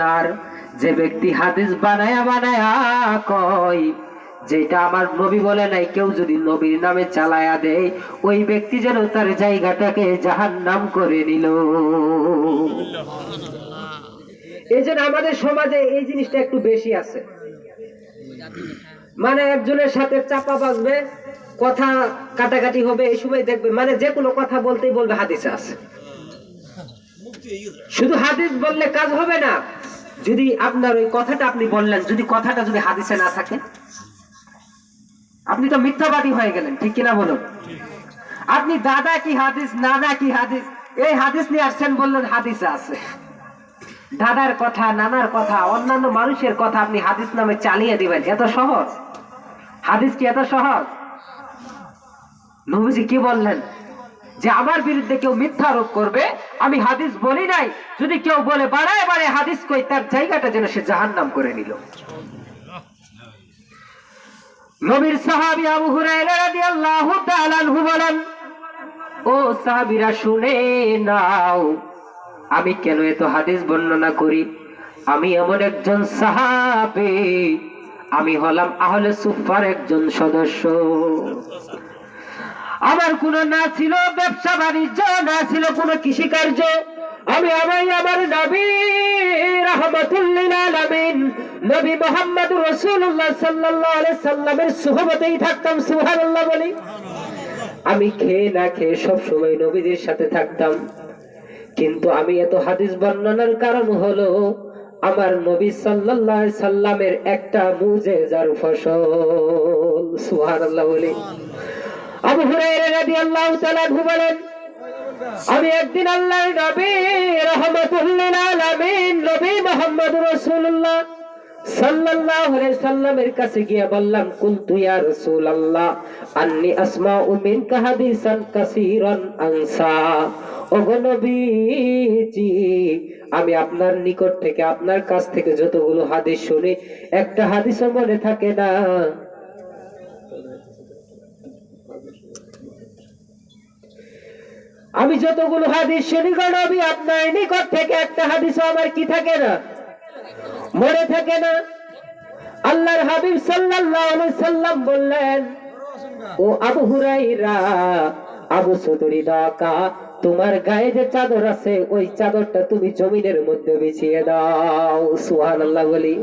নার যে ব্যক্তি হাদিস বানায়া বানায়া কয় যেটা আমার নবী বলে নাই কেউ যদি নবীর নামে চালায়া দেয় ওই ব্যক্তি যেন তার জায়গাটাকে জাহান নাম করে নিল। এই জন্য আমাদের সমাজে এই জিনিসটা একটু বেশি আছে। মানে একজনের সাথে চাপা বাজবে কথা কাটাকাটি হবে এই সময় দেখবে মানে যে কোনো কথা বলতেই বলবে হাদিসে আছে। শুধু হাদিস বললে কাজ হবে না। যদি আপনার ওই কথাটা আপনি বললেন, যদি কথাটা যদি হাদিসে না থাকে, আপনি তো মিথ্যাবাদী হয়ে গেলেন, ঠিক কিনা বলুন আপনি দাদা কি হাদিস, নানা কি হাদিস, এই হাদিস নিয়ে আসছেন বললেন হাদিসে আছে। দাদার কথা, নানার কথা, অন্যান্য মানুষের কথা আপনি হাদিস নামে চালিয়ে দিবেন, এত সহজ? হাদিস কি এত সহজ? নবীজি কি বললেন? যে আমার বিরুদ্ধে কেউ মিথ্যা আরোপ করবে আমি হাদিস বলি নাই। যদি কেউ বলে, বাড়ায় বাড়ায় হাদিস কই, তার জায়গাটা যেন সে জাহান নাম করে নিল। নবীর সাহাবী আবু হুরায়রা রাদিয়াল্লাহু তাআলা আনহু বলেন, ও সাহাবীরা, শুনে নাও, আমি কেন এত হাদিস বর্ণনা করি? আমি এমন একজন সাহাবী, আমি হলাম আহলে সুফার একজন সদস্য। আমার কোনো না ছিল, ব্যবসা বাণিজ্য, না ছিল কোনো কৃষিকার্য। আমি আমার আমার নবী নবী মোহাম্মদ রাসূলুল্লাহ সাল্লাল্লাহু আলাইহি সাল্লামের সুহবতেই থাকতাম, সুবহানাল্লাহ বলি। আমি খেয়ে না খেয়ে নবীদের সাথে থাকতাম। কিন্তু আমি এত হাদিস বর্ণনার কারণ হলো, আমার নবী সাল্লাল্লাহু সাল্লামের একটা মুজেজার ফসল, সুবহানাল্লাহ বলি। আবু হুরায়রা রাদিয়াল্লাহু তাআলা বলেন, আমি একদিন আল্লাহর নবী, রহমাতুল্লিল আলামিন, নবী মুহাম্মদ রাসূলুল্লাহ সাল্লাল্লাহু আলাইহি সাল্লামের কাছে গিয়ে বললাম কুনতু ইয়া রাসূলুল্লাহ, আন্নি আসমাউ মিনকা হাদিসান কাসীরান আনসা। ওগো নবীজি, আমি আপনার নিকট থেকে, আপনার কাছ থেকে যতগুলো হাদিস শুনি, একটা হাদিসও মনে থাকে না। আমি যতগুলো হাদিস শুনি নবী, আপনার নিকট থেকে একটা হাদিসও আমার কি থাকে না? মনে থাকে না? আল্লাহর হাবিব সাল্লাল্লাহু সাল্লাম বললেন, ও আবু হুরাইরা আবু সুদরি ডাকা তোমার গায়ে যে চাদর আছে, ওই চাদরটা তুমি জমিনের মধ্যে বিছিয়ে দাও। সুবহানাল্লাহ বলি।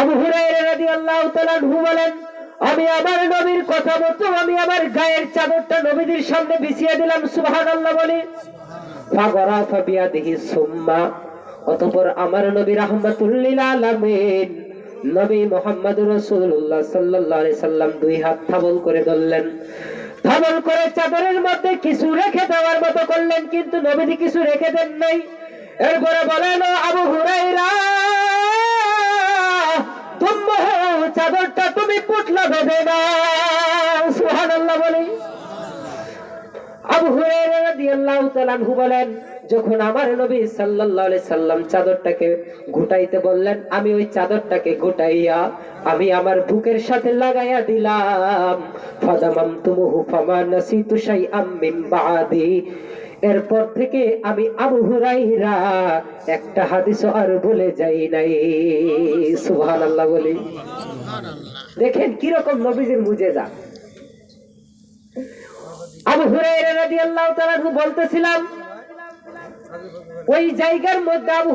আবু হুরাইরা রাদিয়াল্লাহু তাআলা বলেন আমি আমার নবীর কথা মতো, আমি আমার গায়ের চাদরটা নবীদের সামনে বিছিয়ে দিলাম, সুবহানাল্লাহ বলি। ফাগরা ফাবিয়াদিহি সুম্মা, অতঃপর আমার নবী রাহমাতুল্লিল আলামিন নবী মোহাম্মদ রাসূলুল্লাহ সাল্লাল্লাহু আলাইহি সাল্লাম দুই হাত থাবল করে ধরলেন। থাবল করে চাদরের মধ্যে কিছু রেখে দেওয়ার মতো করলেন, কিন্তু নবীজি কিছু রেখে দেন নাই। এরপরে বলেন আবু হুরাইরা বলেন, যখন আমার নবী সাল্লাল্লাহু আলাইহি সাল্লাম চাদরটাকে বললেন, আমি ওই চাদরটাকে ঘুটাইয়া আমি আমার বুকের সাথে লাগাইয়া দিলাম। ফাদামাম ফামা নাসিতু শাইআম মিন বাদি। এরপর থেকে আমি আবু হুরাইরা একটা হাদিসও আর ভুলে যাই নাই। সুবহানাল্লাহ বলি। দেখেন কীরকম নবীজির মুজেজা। আবু হুরায়রা রাদিয়াল্লাহু তাআলা বলতেছিলাম ওই জায়গার মধ্যে আবু